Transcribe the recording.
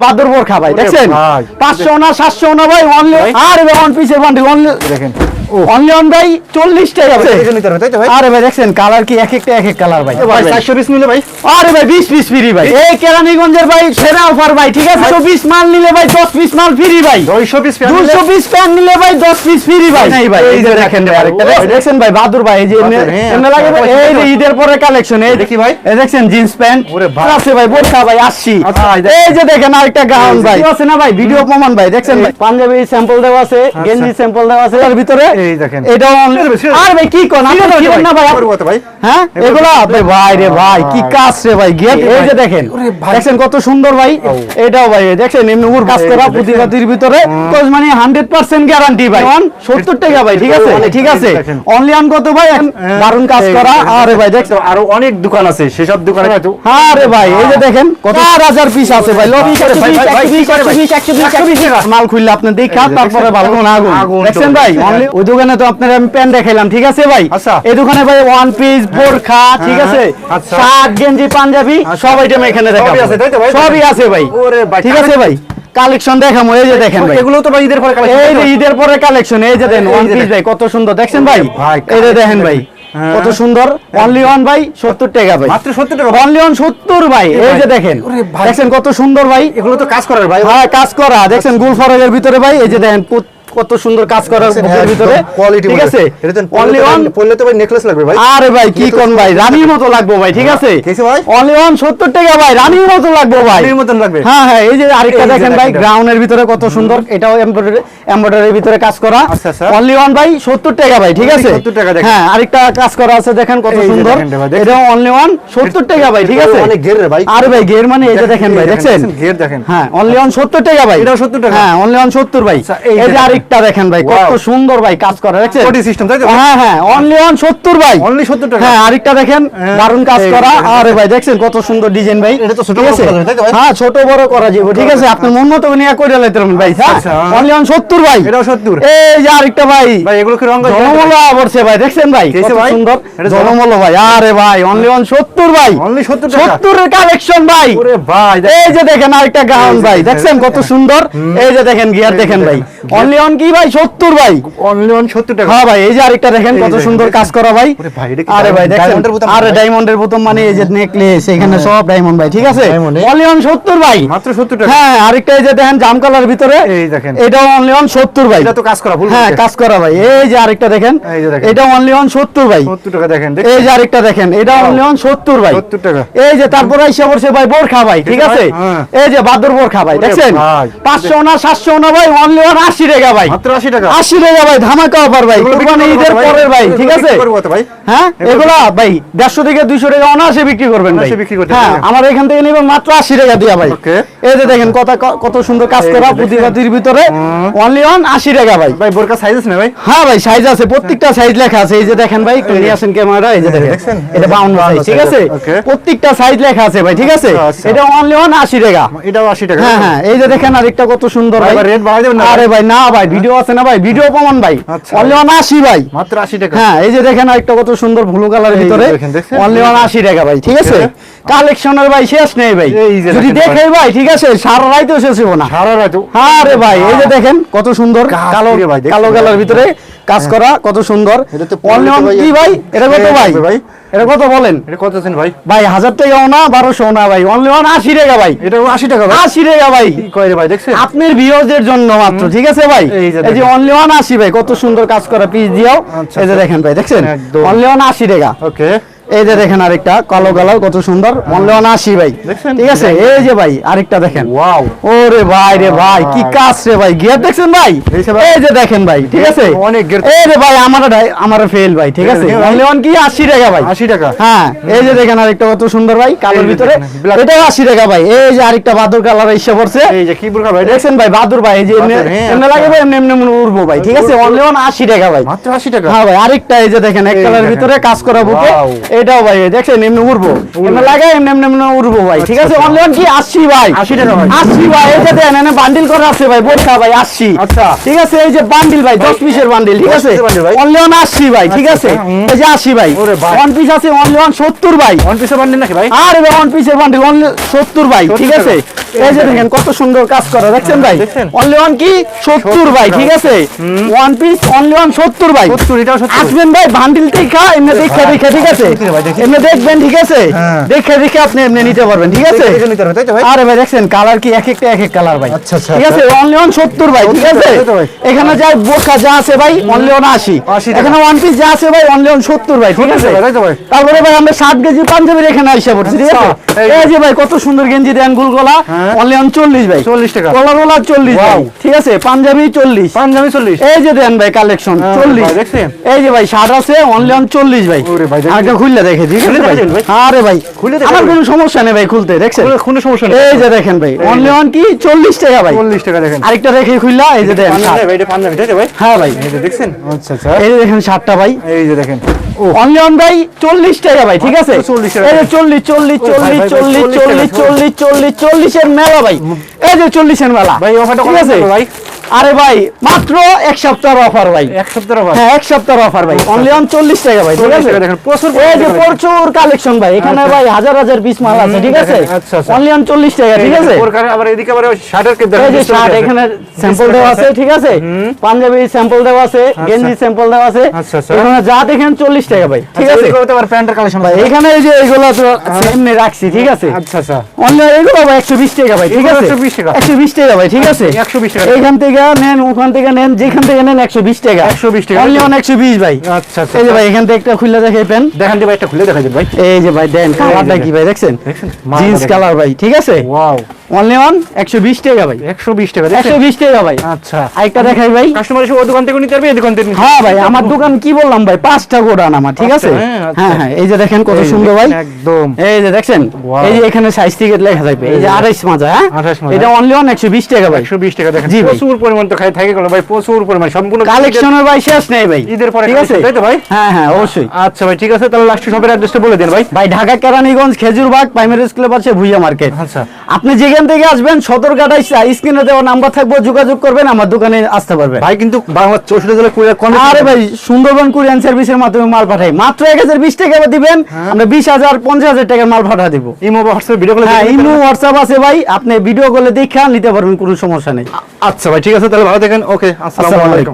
বাদর বোরখা ভাই ওরে দেখছেন? পাঁচশো না সাতশো না ভাই অনলি আর আরে ওয়ান পিসের বান্ডিল অনলি দেখেন। অনলি অন ভাই চল্লিশটাই আছে দেখে নিতে হবে তাই তো ভাই? আরে ভাই দেখছেন কালার কি এক একটা এক এক কালার ভাই। ভাই চারশো পিস নিলে ভাই? আরে ভাই বিশ পিস ফ্রি ভাই। এই কেরানীগঞ্জের ভাই সেরা অফার ভাই ঠিক আছে? তো বিশ মাল নিলে ভাই দশ পিস মাল ফ্রি ভাই। দুইশো পিস দুশো পিস প্যান নিলে ভাই দশ পিস ফ্রি ভাই। নাই ভাই এই যে দেখেন ভাই আরেকটা দেখছেন? ভাই বাদুর ভাই এই যে এমনি- হ্যাঁ, লাগে এই যে ঈদের পরে কালেকশন এই দেখি ভাই। এই দেখছেন জিন্স প্যান্ট। আছে ভাই বোরখা ভাই আসছি। আচ্ছা, এই দেখেন। যে দেখেন আরেকটা গাউন। ভাই। আছে না ভাই? ভিডিও প্রমাণ ভাই দেখছেন ভাই? পাঞ্জাবি স্যাম্পল দেওয়া আছে গেঞ্জি স্যাম্পল দেওয়া আছে এর ভিতরে এই দেখেন। এটাও অন- ছেড়ে দেবে, ছেড়ে আর ভাই কি কোন আপনি না ভাই। করব তো ভাই। হ্যাঁ? এগুলো ভাই রে ভাই কি কাজ রে ভাই গেট এই যে দেখেন ওরে কত সুন্দর ভাই। এটাও ভাই দেখছেন এমনি উর কাজ করা দেখেন। ভিতরে কোজ মানে 100% গ্যারান্টি ভাই। 70 টাকা ভাই ঠিক আছে? ঠিক আছে? অনলি অন কত ভাই? দারুণ কাজ করা। আরে ভাই দেখছ আরও অনেক দোকান আছে সেসব দোকানে হয়তো আরে ভাই এই যে দেখেন কত হাজার পিস আছে ভাই। লবি আরে ভাই, ভাই, ভাই, কি করে ভাই? 120 মাল খুললে আপনি দেখা তারপরে ভালো না আগুন। দেখছেন ভাই। দোকানে তো আপনার আমি প্যান্ট দেখাইলাম ঠিক আছে ভাই? আচ্ছা। এই দোকানে ভাই ওয়ান পিস বোরখা ঠিক আছে? আচ্ছা। শার্ট গেঞ্জি পাঞ্জাবি সব আইটেম এখানে দেখাবো। সবই আছে, তাই তো ভাই? সবই আছে ভাই। ওরে ভাই, ঠিক আছে ভাই? কালেকশন দেখামো এই যে দেখেন ভাই। এগুলো তো ভাই ঈদের পরে collection, এই যে ঈদের পরে কালেকশন এই যে এই ওয়ান পিস ভাই কত সুন্দর দেখছেন ভাই? এই যে দেখেন ভাই হ্যাঁ। কত সুন্দর অনলি ওয়ান ভাই সত্তর টাকা ভাই। মাত্র 70 টাকা অনলি ওয়ান সত্তর ভাই এই যে। দেখেন। দেখছেন কত সুন্দর ভাই? এগুলো তো কাজ করার ভাই। হ্যাঁ কাজ করা। দেখছেন গুল ফরগের ভিতরে ভাই এই যে দেখেন কত- সুন্দর কাজ করা ভিতরে কোয়ালিটি ঠিক আছে অনলি ওয়ান পড়লে তো ভাই নেকলেস লাগবে ভাই আরে ভাই কি কোন ভাই রানীর মতো লাগবো ভাই ঠিক আছে ভাই? অনলি ওয়ান সত্তর টাকা ভাই রানীর মতো লাগবো ভাই রানীর মতন লাগবে। হ্যাঁ হ্যাঁ এই যে আরেকটা দেখেন ভাই। গ্রাউন্ডের ভিতরে কত সুন্দর এটাও এমব্রয়ডারি এমব্রয়ডারির ভিতরে কাজ করা আচ্ছা, আচ্ছা। অনলি ওয়ান ভাই সত্তর টাকা ভাই ঠিক আছে 70 টাকা দেখেন। হ্যাঁ আরেকটা কাজ করা আছে দেখেন কত সুন্দর? এটাও অনলি ওয়ান সত্তর টাকা ভাই ঠিক আছে অনেক ঘের ভাই আরে ভাই গের মানে এই যে দেখেন ভাই দেখছেন ঘের দেখেন হ্যাঁ অনলি অন 70 টাকা ভাই এটাও 70 টাকা? হ্যাঁ অনলি অন 70 ভাই আচ্ছা, এই যে দেখেন। আরেকটা দেখেন ভাই কত সুন্দর ভাই কাজ করে দেখছেন? Body system, তাই তো? হ্যাঁ হ্যাঁ অনলি অন 70 ভাই। Only 70 টাকা? হ্যাঁ আরেকটা দেখেন হ্যাঁ, দারুণ কাজ করা। আরে ভাই দেখছেন কত সুন্দর ডিজাইন ভাই। এটা তো ছোট বড় করা তাই তো ভাই? হ্যাঁ ছোট বড় করা যাবে ঠিক আছে? আপনি মন মতো নিয়ে কইরা লাইতে পারবেন ভাই হ্যাঁ। অনলি অন 70 ভাই। এটাও 70 এই যে আরেকটা ভাই। ভাই এগুলো কি রং জনমূল্য পড়ছে ভাই দেখছেন ভাই? কত সুন্দর। এটা ভাই আরে ভাই অনলি অন 70 ভাই। Only 70 টাকা? 70 এর কালেকশন ভাই। ওরে ভাই এই যে দেখেন। আরেকটা গাউন ভাই দেখছেন কত সুন্দর? এই যে দেখেন গিয়ার দেখেন ভাই। অনলি অন কি ভাই? 70 ভাই। অনলি অন 70 টাকা। হ্যাঁ ভাই এই যে আরেকটা দেখেন কত সুন্দর কাজ করা ভাই। এটা আরে ভাই দেখেন। আরে ডায়মন্ডের মানে এই যে নেকলেস এখানে সব ডায়মন্ড ভাই ঠিক আছে? অনলি অন 70 ভাই। মাত্র 70 টাকা। হ্যাঁ আরেকটা এই যে দেখেন জাম কালার ভিতরে। এই দেখেন। এটাও অনলি অন 70 ভাই। এটা তো কাজ করা ভুল হ্যাঁ কাজ করা ভাই। এই যে আরেকটা দেখেন এই যে দেখেন। এটা অনলি অন 70 ভাই। 70 টাকা দেখেন এই যে আরেকটা দেখেন এটা অনলি অন 70 ভাই। 70 টাকা। এই যে তারপরে আইসা পড়ছে ভাই বোরখা ভাই ঠিক আছে? হ্যাঁ। এই যে বাদর বোরখা ভাই দেখছেন। পাঁচশো না সাতশো না ভাই অনলি ওয়ান আশি টাকা ভাই। মাত্র 80 টাকা। আশি টাকা ভাই ধামাকা অফার ভাই। এগুলো বিক্রি কোরবানি করব ঈদের পরের ভাই ঠিক আছে? বিক্রি করব কত ভাই? হ্যাঁ? এগুলা ভাই থেকে টাকা বিক্রি করবেন হ্যাঁ আমার এখান থেকে নেবেন মাত্র আশি টাকা দিয়া ভাই। এই যে দেখেন কত কত সুন্দর কাজ করা দেখেন। ভিতরে। অনলি ওয়ান আশি টাকা ভাই। ভাই বোরকা সাইজ আছে না ভাই? হ্যাঁ ভাই সাইজ আছে প্রত্যেকটা সাইজ লেখা আছে। এই যে দেখেন ভাই একটু নিয়ে আসেন ক্যামেরা এই যে দেখেন। এটা এই যে বাউন্ন সাইজ ঠিক আছে? প্রত্যেকটা সাইজ লেখা আছে ভাই ঠিক আছে? আচ্ছা। এটা অনলি ওয়ান আশি টাকা। এটাও 80 টাকা। হ্যাঁ হ্যাঁ। এই যে দেখেন আরেকটা কত সুন্দর ভাই, rate বাড়াই দেবেন না? আরে ভাই না ভাই ভিডিও আছে না ভাই? ভিডিও প্রমাণ ভাই। আচ্ছা। অনলি ওয়ান আশি ভাই। মাত্র 80 টাকা। হ্যাঁ এই যে দেখেন একটা কত সুন্দর ব্লু কালারের ভিতরে। অনলি ওয়ান আশি টাকা ভাই ঠিক আছে? কালেকশনের ভাই শেষ নেই ভাই। যদি দেখে ভাই। ঠিক আছে? সারা রাইতেও শেষ হব না। সারা রাইতেও। হ্যাঁ রে ভাই এই যে দেখেন কত সুন্দর কালো কালো কালার ভিতরে। কাজ করা কত সুন্দর। অনলি ভাই? এটা কত ভাই? ভাই। এটা কত বলেন? এটা কত আছেন ভাই? ভাই হাজার টাকাও না বারোশো না ভাই। অনলি ওয়ান আশি টাকা ভাই। এটাও 80 টাকা ভাই। আশি টাকা ভাই। কয় রে ভাই দেখছেন? আপনার ভিউজের জন্য মাত্র ঠিক আছে ভাই? এই যে। অনলি ওয়ান আশি ভাই কত সুন্দর কাজ করা পিস দিয়াও। আচ্ছা, এই যে আচ্ছা। দেখেন ভাই দেখছেন। অনলি ওয়ান আশি টাকা। ওকে এই যে দেখেন আরেকটা কালো কালার কত সুন্দর ওয়ান আশি ভাই? ঠিক আছে এই যে ভাই আরেকটা দেখেন ওয়াও ওরে ভাই রে ভাই কি কাজ রে ভাই গিয়ার দেখছেন ভাই এই যে দেখেন ভাই ঠিক আছে অনেক। এই রে ভাই আমার আমার ফেল ভাই ঠিক আছে হ্যাঁ ভাই। কি 80 টাকা ভাই 80 টাকা হ্যাঁ এই যে দেখেন আরেকটা কত সুন্দর ভাই কালোর ভিতরে। এটাও 80 টাকা ভাই এই যে আরেকটা বাদুর কালার এসে পড়ছে এই যে কি বোরকা ভাই দেখছেন ভাই বাদুর ভাই এই যে এমনি হ্যাঁ, আচ্ছা। লাগে ভাই এমনি এমনি উড়বো ভাই ঠিক আছে। অনলি ওয়ান 80 টাকা ভাই মাত্র 80 টাকা হ্যাঁ ভাই আরেকটা এই যে দেখেন এক কালার ভিতরে কাজ করা বুকে. এটাও ভাই দেখছেন এমনি উড়বো। এমনি লাগাই এমনি এমনি এমনি উড়বো ভাই ঠিক আছে? আচ্ছা। অনলি অন কি? আশি ভাই। 80 টাকা ভাই। আশি ভাই এটা দেন এনে বান্ডিল করা আছে ভাই বোরখা ভাই আশি। আচ্ছা। ঠিক আছে? এই যে বান্ডিল ভাই দশ পিসের বান্ডিল ঠিক আছে? পিসের bundle ভাই। ভাই ঠিক আচ্ছা, আছে? আচ্ছা, এই যে আশি ভাই ভাই। ওয়ান পিস আছে অনলি অন সত্তর ভাই। ওয়ান পিসের বান্ডিল নাকি ভাই? আর এবার ওয়ান পিসের বান্ডিল অনলি সত্তর ভাই ঠিক আছে? এই যে দেখেন কত সুন্দর কাজ করা দেখছেন ভাই? দেখছেন? অনলি ওয়ান কি? সত্তর ভাই ঠিক আছে? ওয়ান পিস অনলি ওয়ান সত্তর ভাই। 70 এটাও 70 আসবেন ভাই বান্ডিল দেখা এমনি দেখা দেখা ঠিক আছে? দেখি ভাই, দেখি। এমনি দেখবেন ঠিক আছে? হ্যাঁ। দেখে দেখে আপনি এমনি নিতে পারবেন ঠিক আছে? দেখে নিতে হবে, তাই তো ভাই? আরে ভাই দেখছেন কালার কি এক একটা এক এক কালার ভাই। আচ্ছা, আচ্ছা, ঠিক আছে? অনলি ওয়ান সত্তর ভাই ঠিক আছে? তাই তো ভাই? এখানে যা বোকা যা আছে ভাই অনলি ওয়ান 80 এখানে ওয়ান পিস যা আছে ভাই অনলি ওয়ান সত্তর ভাই ঠিক আছে? টাকা, তাই তো ভাই? তারপরে ভাই আমরা কেজি পাঞ্জাবির এখানে আইসা পড়ছি ঠিক আছে? আচ্ছা, এই- যে ভাই কত সুন্দর গেঞ্জি দেন গুলগোলা। অনলি ওয়ান চল্লিশ ভাই। 40 টাকা। কলা গোলা চল্লিশ ভাই ঠিক আছে? পাঞ্জাবি চল্লিশ। পাঞ্জাবি 40 এই যে দেন ভাই কালেকশন হ্যাঁ, চল্লিশ। দেখছেন? এই যে ভাই শার্ট আছে অনলি অন চল্লিশ ভাই। ওরে ভাই, খুললে খুলে ভাই দেখেন ভাই। আরে ভাই খুলে আমার কোনো সমস্যা নেই ভাই খুলতে দেখছেন? কোনো- সমস্যা নেই। এই যে দেখেন ভাই অনলি। অন কি? চল্লিশ টাকা ভাই। 40 টাকা দেখেন। আরেকটা রেখে খুললা এই যে দেখেন ভাই, এটা পাঞ্জাবি, তাই ভাই? হ্যাঁ ভাই। এই যে দেখছেন? আচ্ছা আচ্ছা। এই যে দেখেন শার্টটা ভাই। এই যে দেখেন। অনলি অন ভাই চল্লিশ টাকা ভাই ঠিক আছে? মাত্র 40 টাকা। এই যে চল্লিশ চল্লিশ ও ভাই, চল্লিশ ভাই, ভাই, চল্লিশ 40 টাকা, চল্লিশ চল্লিশ চল্লিশ চল্লিশের মেলা ভাই। এই যে চল্লিশের মেলা। ভাই, অফারটা কত আছে? ভাই? আরে ভাই মাত্র এক সপ্তাহের অফার ভাই। এক সপ্তাহের অফার হ্যাঁ এক সপ্তাহের অফার ভাই। অনলি অন চল্লিশ টাকা ভাই ঠিক আছে? দেখেন, প্রচুর এই যে প্রচুর কালেকশন ভাই এখানে আচ্ছা। ভাই হাজার হাজার পিস মাল আছে ঠিক আছে? আচ্ছা, আচ্ছা। অনলি অন চল্লিশ টাকা ঠিক আছে? আবার এদিকে আবার শার্টের এই যে শার্ট এখানে স্যাম্পল দেওয়া আছে। ঠিক আছে? পাঞ্জাবি স্যাম্পল দেওয়া আছে গেঞ্জি স্যাম্পল দেওয়া আছে। আচ্ছা, আচ্ছা। এখানে যা দেখেন চল্লিশ টাকা ভাই ঠিক আছে? আবার প্যান্টের কালেকশন ভাই এখানে এই যে এগুলো তো রাখছি ঠিক আছে? আচ্ছা আচ্ছা। অন্য এগুলো ভাই একশো বিশ টাকা ভাই ঠিক আছে? 120 টাকা। একশো বিশ টাকা ভাই ঠিক আছে? 120 টাকা। এইখান থেকে নেন ওখান থেকে নেন যেখান থেকে নেন একশো বিশ টাকা। 120 টাকা। অনলি অন একশো বিশ ভাই। আচ্ছা আচ্ছা এই যে ভাই এখান থেকে একটা খুলে দেখে পেন। দেখান ভাই একটা খুলে দেখা দিন ভাই। এই যে ভাই দেন কালারটা কি ভাই দেখছেন? দেখছেন? জিন্স কালার ভাই ঠিক আছে? ওয়াও অনলি অন একশো বিশ টাকা ভাই। 120 টাকা একশো বিশ টাকা ভাই। আচ্ছা। আরেকটা দেখাই ভাই। কাস্টমার এসে ও দোকান থেকে নিতে পারবে এই দোকান থেকে হ্যাঁ ভাই আমার দোকান কি বললাম ভাই? পাঁচটা গোডান আমার ঠিক আছে? হ্যাঁ, আচ্ছা। হ্যাঁ হ্যাঁ এই যে দেখেন কত সুন্দর ভাই। একদম। এই যে দেখছেন? এই যে এখানে সাইজ টিকেট লেখা থাকবে। এই এই যে যে। আড়াইশ মাজা হ্যাঁ? 28 মাজা। এটা অনলি অন একশো বিশ টাকা ভাই। 120 টাকা দেখেন জি ভাই। প্রচুর পরিমাণ তো খাই থাকে ভাই প্রচুর পরিমাণ। সম্পূর্ণ কালেকশনের ভাই শেষ নেই ভাই। ঈদের পরে ঠিক আছে? তাই তো ভাই? হ্যাঁ হ্যাঁ অবশ্যই। আচ্ছা ভাই ঠিক আছে তাহলে লাস্ট শপের অ্যাড্রেসটা বলে দিন ভাই। ভাই ঢাকা কেরানীগঞ্জ খেজুরবাগ প্রাইমারি স্কুলের পাশে ভুইয়া মার্কেট আচ্ছা। আপনি যেখান থেকে আসবেন সতর কাটাই স্ক্রিনে দেওয়া নাম্বার থাকব যোগাযোগ করবেন আমার দোকানে আসতে পারবেন। ভাই কিন্তু বাংলা চৌষট্টি জেলা কুড়িয়া কম আরে ভাই সুন্দরবন কুরিয়ান সার্ভিসের মাধ্যমে মাল পাঠাই। মাত্র এক হাজার বিশ টাকা দিবেন হ্যাঁ। আমরা বিশ হাজার পঞ্চাশ হাজার টাকার মাল পাঠা দিবো। ইমো হোয়াটসঅ্যাপ ভিডিও কলে হ্যাঁ ইমো হোয়াটসঅ্যাপ আছে ভাই আপনি ভিডিও কলে দেখা নিতে পারবেন কোনো সমস্যা নেই। আচ্ছা ভাই ঠিক আছে তাহলে ভালো দেখেন ওকে আসসালামু আলাইকুম।